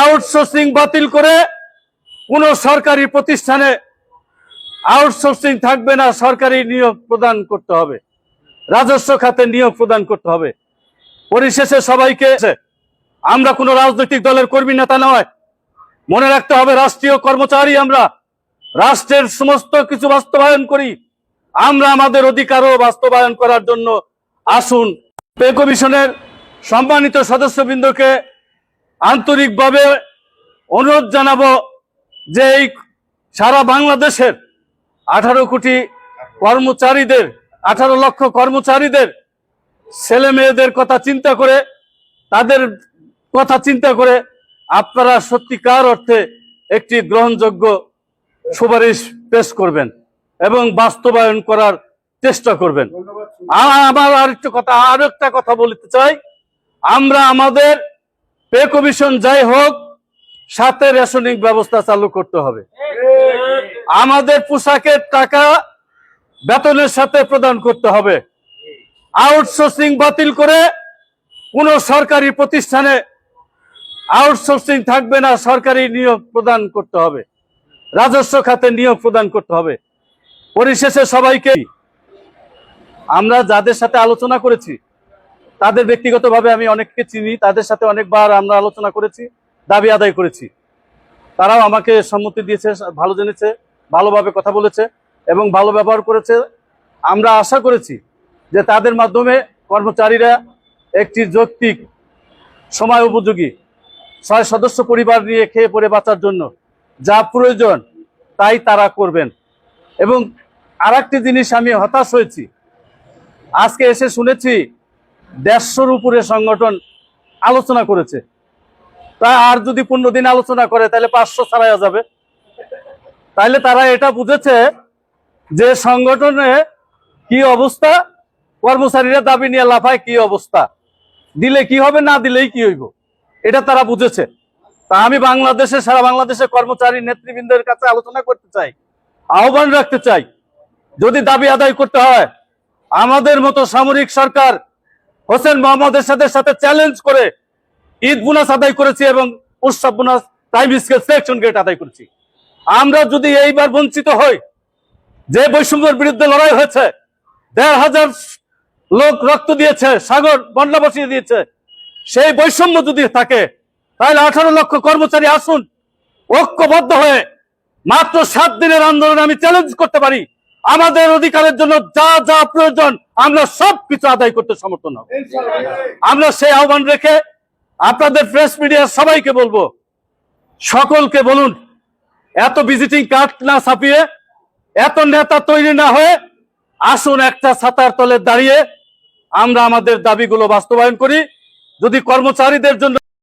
Outsourcing বাতিল করে কোন সরকারি প্রতিষ্ঠানে আউটসোর্সিং থাকবে না, সরকারি নিয়োগ প্রদান করতে হবে। রাজস্ব খাতে নিয়োগ প্রদান করতে হবে। পরিশেষে সবাইকে আমরা কোনো রাজনৈতিক দলের কর্মী নেতা নয়। মনে রাখতে হবে, রাষ্ট্রীয় কর্মচারী আমরা। রাষ্ট্রের সমস্ত কিছু বাস্তবায়ন করি। আমরা আমাদের অধিকারও বাস্তবায়ন করার জন্য আসুন। পে কমিশনের সম্মানিত সদস্যবৃন্দকে আন্তরিকভাবে অনুরোধ জানাব যে এই সারা বাংলাদেশের আঠারো কোটি কর্মচারীদের, আঠারো লক্ষ কর্মচারীদের ছেলে মেয়েদের কথা চিন্তা করে, তাদের কথা চিন্তা করে আপনারা সত্যিকার অর্থে একটি গ্রহণযোগ্য সুপারিশ পেশ করবেন এবং বাস্তবায়ন করার চেষ্টা করবেন। আমার আরেকটা কথা, আরও একটা কথা বলতে চাই। আমরা আমাদের পে কমিশন যাই হোক, সাথে রেশনিং ব্যবস্থা চালু করতে হবে। আমাদের পোশাকের টাকা বেতনের সাথে প্রদান করতে হবে। আউটসোর্সিং বাতিল করে কোন সরকারি প্রতিষ্ঠানে আউটসোর্সিং থাকবে না, সরকারি নিয়োগ প্রদান করতে হবে। রাজস্ব খাতে নিয়োগ প্রদান করতে হবে। পরিশেষে সবাইকে আমরা যাদের সাথে আলোচনা করেছি তাদের ব্যক্তিগতভাবে আমি অনেককে চিনি, তাদের সাথে অনেকবার আমরা আলোচনা করেছি, দাবি আদায় করেছি। তারাও আমাকে সম্মতি দিয়েছে, ভালো জেনেছে, ভালোভাবে কথা বলেছে এবং ভালো ব্যবহার করেছে। আমরা আশা করেছি যে তাদের মাধ্যমে কর্মচারীরা একটি যৌক্তিক, সময় উপযোগী, ছয় সদস্য পরিবার নিয়ে খেয়ে পড়ে বাঁচার জন্য যা প্রয়োজন তাই তারা করবেন। এবং আর জিনিস আমি হতাশ হয়েছি। আজকে এসে শুনেছি দেড়শোর উপরে সংগঠন আলোচনা করেছে। তা আর যদি পনেরো দিন আলোচনা করে, তাহলে পাঁচশো ছাড়াইয়া যাবে। তাহলে তারা এটা বুঝেছে যে সংগঠনে কি অবস্থা, কর্মচারীরা দাবি নিয়ে লাফায় কি অবস্থা। দিলে কি হবে, না দিলেই কি হইব? এটা তারা বুঝেছে। তা আমি বাংলাদেশে, সারা বাংলাদেশে কর্মচারী নেতৃবৃন্দের কাছে আলোচনা করতে চাই, আহ্বান রাখতে চাই, যদি দাবি আদায় করতে হয়। আমাদের মতো সামরিক সরকার হোসেন মোহাম্মদ সাথে সাথে চ্যালেঞ্জ করে ঈদ বোনাস আদায় করেছি এবং উৎসব bonus time scale selection grade আদায় করেছি। আমরা যদি এইবার বঞ্চিত হই, যে বৈষম্যের বিরুদ্ধে লড়াই হয়েছে, দেড় হাজার লোক রক্ত দিয়েছে, সাগর বন্যা বসিয়ে দিয়েছে, সেই বৈষম্য যদি থাকে, তাহলে আঠারো লক্ষ কর্মচারী আসুন, ঐক্যবদ্ধ হয়ে মাত্র সাত দিনের আন্দোলনে আমি চ্যালেঞ্জ করতে পারি। আমাদের অধিকারের জন্য যা যা প্রয়োজন, আমরা সব কিছু আদায় করতে সমর্থন হব আমরা সেই আহ্বান রেখে আপনাদের প্রেস মিডিয়ার সবাইকে বলব, সকলকে বলুন, এত ভিজিটিং কার্ড না ছাপিয়ে, এত নেতা তৈরি না হয়ে আসুন একটা ছাতার তলে দাঁড়িয়ে আমরা আমাদের দাবিগুলো বাস্তবায়ন করি। যদি কর্মচারীদের জন্য